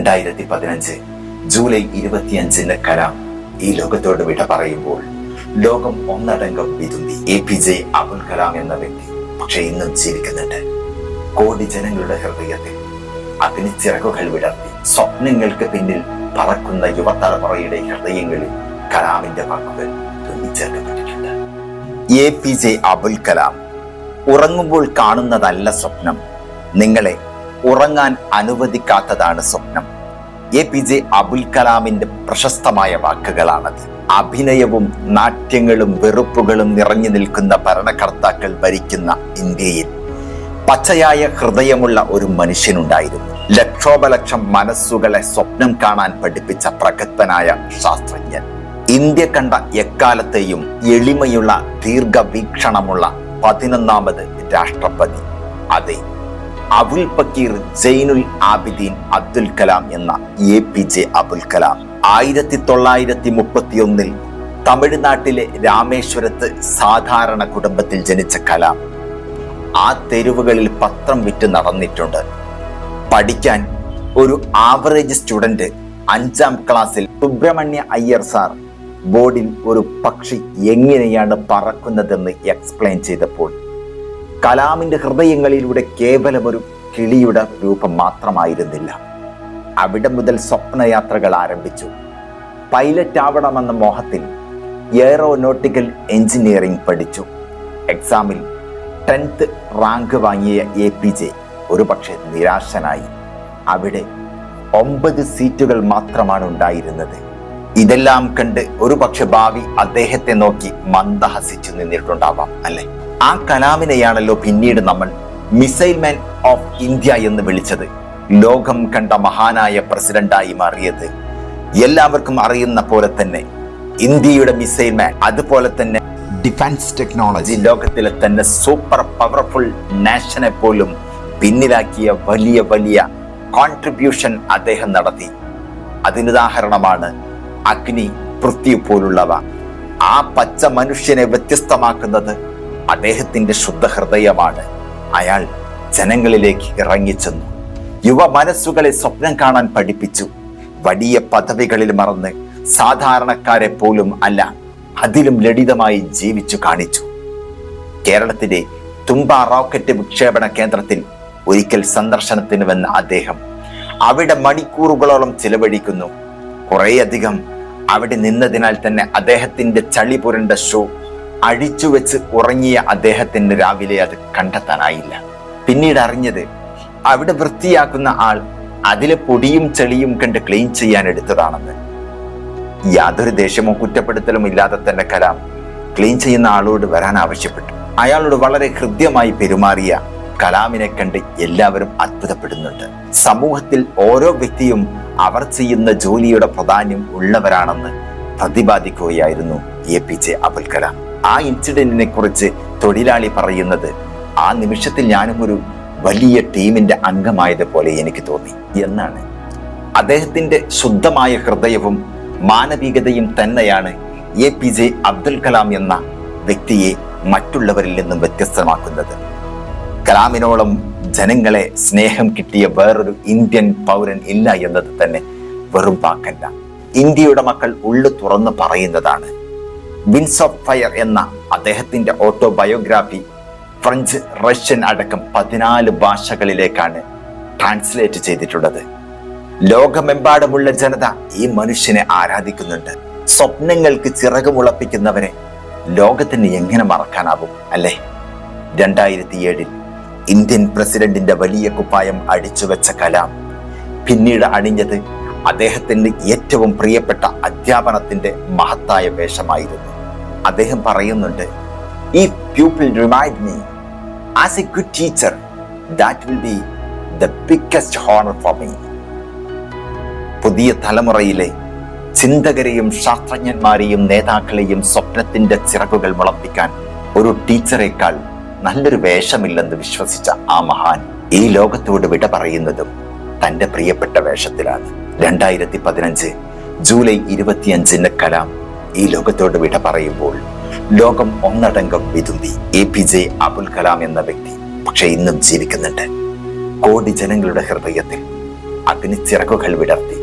രണ്ടായിരത്തി പതിനഞ്ച് ജൂലൈ ഇരുപത്തിയഞ്ചിന് കലാം ഈ ലോകത്തോട് വിട പറയുമ്പോൾ ലോകം ഒന്നടങ്കം വിതുമ്പി. A P J Abul Kalam എന്ന വ്യക്തി പക്ഷെ ഇന്നും ജീവിക്കുന്നുണ്ട്. കോടി ജനങ്ങളുടെ ഹൃദയത്തിൽ അതിന് ചിറകുകൾ വിടർത്തി. സ്വപ്നങ്ങൾക്ക് പിന്നിൽ പറക്കുന്ന യുവതലമുറയുടെ ഹൃദയങ്ങളിൽ കലാമിന്റെ വാക്കുകൾ തുന്നിച്ചേർക്കപ്പെട്ടിട്ടുണ്ട്. A P J Abul Kalam ഉറങ്ങുമ്പോൾ കാണുന്നതല്ല സ്വപ്നം. നിങ്ങളെ ഉറങ്ങാൻ അനുവദിക്കാത്തതാണ് സ്വപ്നം. എ പി ജെ അബുൽ കലാമിന്റെ പ്രശസ്തമായ വാക്കുകളാണത്. അഭിനയവും നാട്യങ്ങളും വെറുപ്പുകളും നിറഞ്ഞു നിൽക്കുന്ന ഭരണകർത്താക്കൾ ഭരിക്കുന്ന ഇന്ത്യയിൽ പച്ചയായ ഹൃദയമുള്ള ഒരു മനുഷ്യനുണ്ടായിരുന്നു. ലക്ഷോപലക്ഷം മനസ്സുകളെ സ്വപ്നം കാണാൻ പഠിപ്പിച്ച പ്രഗത്ഭനായ ശാസ്ത്രജ്ഞൻ. ഇന്ത്യ കണ്ട എക്കാലത്തെയും എളിമയുള്ള ദീർഘവീക്ഷണമുള്ള പതിനൊന്നാമത് രാഷ്ട്രപതി. അതെ അബുൽ പക്കീർ ജൈനുൽ ആബിദീൻ അബ്ദുൽ കലാം എന്ന A P J Abul Kalam ആയിരത്തി തൊള്ളായിരത്തി മുപ്പത്തിയൊന്നിൽ തമിഴ്നാട്ടിലെ രാമേശ്വരത്ത് സാധാരണ കുടുംബത്തിൽ ജനിച്ച കലാം. ആ തെരുവുകളിൽ പത്രം വിറ്റ് നടന്നിട്ടുണ്ട്. പഠിക്കാൻ ഒരു ആവറേജ് സ്റ്റുഡന്റ് അഞ്ചാം ക്ലാസ്സിൽ സുബ്രഹ്മണ്യ അയ്യർ സാർ ബോർഡിൽ ഒരു പക്ഷി എങ്ങനെയാണ് പറക്കുന്നതെന്ന് എക്സ്പ്ലെയിൻ ചെയ്തപ്പോൾ കലാമിന്റെ ഹൃദയങ്ങളിലൂടെ കേവലം ഒരു കിളിയുടെ രൂപം മാത്രമായിരുന്നില്ല. അവിടെ മുതൽ സ്വപ്നയാത്രകൾ ആരംഭിച്ചു. പൈലറ്റ് ആവണമെന്ന മോഹത്തിൽ എയറോനോട്ടിക്കൽ എഞ്ചിനീയറിംഗ് പഠിച്ചു. എക്സാമിൽ ടെൻത്ത് റാങ്ക് വാങ്ങിയ എ പി ജെ ഒരുപക്ഷെ നിരാശനായി. അവിടെ ഒമ്പത് സീറ്റുകൾ മാത്രമാണ് ഉണ്ടായിരുന്നത്. ഇതെല്ലാം കണ്ട് ഒരുപക്ഷെ ഭാവി അദ്ദേഹത്തെ നോക്കി മന്ദഹസിച്ചു നിന്നിട്ടുണ്ടാവാം അല്ലെ? ആ കലാമിനെയാണല്ലോ പിന്നീട് നമ്മൾ മിസൈൽ മാൻ ഓഫ് ഇന്ത്യ എന്ന് വിളിച്ചത്. ലോകം കണ്ട മഹാനായ പ്രസിഡന്റായി മാറിയത്. എല്ലാവർക്കും അറിയുന്ന പോലെ തന്നെ ഇന്ത്യയുടെ മിസൈൽ മാൻ അതുപോലെ തന്നെ ഡിഫൻസ് ടെക്നോളജി ലോകത്തിലെ തന്നെ സൂപ്പർ പവർഫുൾ നാഷനെ പോലും പിന്നിലാക്കിയ വലിയ വലിയ കോൺട്രിബ്യൂഷൻ അദ്ദേഹം നടത്തി. അതിനുദാഹരണമാണ് അഗ്നി പൃഥ്വി പോലുള്ളവ. ആ പച്ച മനുഷ്യനെ വ്യത്യസ്തമാക്കുന്നത് അദ്ദേഹത്തിന്റെ ശുദ്ധ ഹൃദയമാണ് അയാൾ ജനങ്ങളിലേക്ക് ഇറങ്ങിച്ചെന്നു. യുവ മനസ്സുകളെ സ്വപ്നം കാണാൻ പഠിപ്പിച്ചു. വലിയ പദവികളിൽ മറന്ന് സാധാരണക്കാരെ പോലും അല്ല അതിലും ലളിതമായി ജീവിച്ചു കാണിച്ചു. കേരളത്തിലെ തുമ്പ റോക്കറ്റ് വിക്ഷേപണ കേന്ദ്രത്തിൽ ഒരിക്കൽ സന്ദർശനത്തിന് വന്ന അദ്ദേഹം അവിടെ മണിക്കൂറുകളോളം ചിലവഴിക്കുന്നു. കുറേയധികം അവിടെ നിന്നതിനാൽ തന്നെ അദ്ദേഹത്തിന്റെ ചളി പുരണ്ട ഷൂ അഴിച്ചുവെച്ച് ഉറങ്ങിയ അദ്ദേഹത്തിന് രാവിലെ അത് കണ്ടെത്താനായില്ല. പിന്നീട് അറിഞ്ഞത് അവിടെ വൃത്തിയാക്കുന്ന ആൾ അതിലെ പൊടിയും ചെളിയും കണ്ട് ക്ലീൻ ചെയ്യാൻ എടുത്തതാണെന്ന്. യാതൊരു ദേഷ്യമോ കുറ്റപ്പെടുത്തലും ഇല്ലാതെ തന്നെ കലാം ക്ലീൻ ചെയ്യുന്ന ആളോട് വരാൻ ആവശ്യപ്പെട്ടു. അയാളോട് വളരെ ഹൃദ്യമായി പെരുമാറിയ കലാമിനെ കണ്ട് എല്ലാവരും അത്ഭുതപ്പെടുന്നുണ്ട്. സമൂഹത്തിൽ ഓരോ വ്യക്തിയും അവർ ചെയ്യുന്ന ജോലിയുടെ പ്രാധാന്യം ഉള്ളവരാണെന്ന് പ്രതിപാദിക്കുകയായിരുന്നു A P J Abul Kalam ആ ഇൻസിഡന്റിനെ കുറിച്ച് തൊഴിലാളി പറയുന്നത് ആ നിമിഷത്തിൽ ഞാനും ഒരു വലിയ ടീമിന്റെ അംഗമായതുപോലെ എനിക്ക് തോന്നി എന്നാണ്. അദ്ദേഹത്തിന്റെ ശുദ്ധമായ ഹൃദയവും മാനവികതയും തന്നെയാണ് A P J Abdul Kalam എന്ന വ്യക്തിയെ മറ്റുള്ളവരിൽ നിന്നും വ്യത്യസ്തമാക്കുന്നത്. കലാമിനോളം ജനങ്ങളെ സ്നേഹം കിട്ടിയ വേറൊരു ഇന്ത്യൻ പൗരൻ ഇല്ല എന്നത് തന്നെ വെറും വാക്കല്ല. ഇന്ത്യയുടെ മക്കൾ ഉള്ളു തുറന്ന് പറയുന്നതാണ്. വിൻസ് ഓഫ് ഫയർ എന്ന അദ്ദേഹത്തിന്റെ ഓട്ടോബയോഗ്രാഫി ഫ്രഞ്ച് റഷ്യൻ അടക്കം പതിനാല് ഭാഷകളിലേക്കാണ് ട്രാൻസ്ലേറ്റ് ചെയ്തിട്ടുള്ളത്. ലോകമെമ്പാടുമുള്ള ജനത ഈ മനുഷ്യനെ ആരാധിക്കുന്നുണ്ട്? സ്വപ്നങ്ങൾക്ക് ചിറകുമുളപ്പിക്കുന്നവരെ ലോകത്തിന് എങ്ങനെ മറക്കാനാവും അല്ലേ? രണ്ടായിരത്തി ഏഴിൽ ഇന്ത്യൻ പ്രസിഡന്റിന്റെ വലിയ കുപ്പായം അടിച്ചുവെച്ച കലാം പിന്നീട് അണിഞ്ഞത് അദ്ദേഹത്തിന് ഏറ്റവും പ്രിയപ്പെട്ട അധ്യാപനത്തിന്റെ മഹത്തായ വേഷമായിരുന്നു. അദ്ദേഹം പറയുന്നുണ്ട് ഈ pupil remind me as a good teacher that will be the biggest honour for me പുതിയ തലമുറയിലെ ചിന്തകരെയും ശാസ്ത്രജ്ഞന്മാരെയും നേതാക്കളെയും സ്വപ്നത്തിന്റെ ചിറകുകൾ മുളപ്പിക്കാൻ ഒരു ടീച്ചറേക്കാൾ നല്ലൊരു വേഷമില്ലെന്ന് വിശ്വസിച്ച ആ മഹാൻ ഈ ലോകത്തോട് വിട പറയുന്നതും തന്റെ പ്രിയപ്പെട്ട വേഷത്തിലാണ്. രണ്ടായിരത്തി പതിനഞ്ച് ജൂലൈ ഇരുപത്തിയഞ്ചിന് കലാം ഈ ലോകത്തോട് വിട പറയുമ്പോൾ ലോകം ഒന്നടങ്കം വിതുമ്പി A P J Abul Kalam എന്ന വ്യക്തി പക്ഷെ ഇന്നും ജീവിക്കുന്നുണ്ട്. കോടി ജനങ്ങളുടെ ഹൃദയത്തിൽ അഗ്നിച്ചിറകുകൾ വിടർത്തി